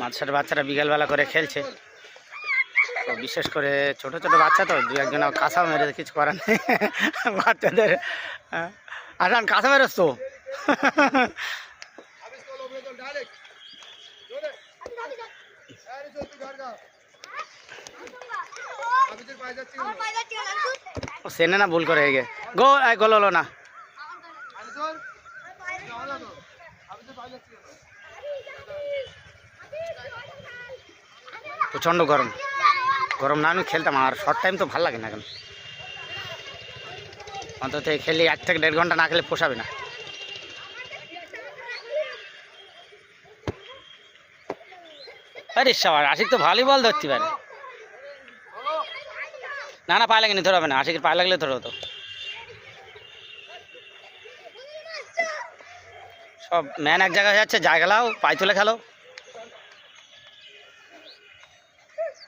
মাদ্রাসার বাচ্চারা বিকেলবেলা করে খেলছে। তো বিশেষ করে ছোট ছোট বাচ্চা তো দু একজন কাঁসাও মেরে কিছু করার নেই। বাচ্চাদের হ্যাঁ। আসান কাঁসা মেরেছ তো? ও সেনে না ভুল করে গে গো আয় গোল হলো না। প্রচণ্ড গরম। গরম না আমি খেলতাম, আর শর্ট টাইম তো ভালো লাগে না কেন? অন্তত খেলি এক থেকে দেড় ঘণ্টা না খেলে পোষাবে না। আরে সবার আশিক তো ভালোই বল ধরতে পারে না না, পায়ে লাগেনি ধরে হবে না। আশিকের পায়ে লাগলে ধরে হতো সব ম্যান এক জায়গায় যাচ্ছে জায়গালাও পায়ে তুলে খেলো।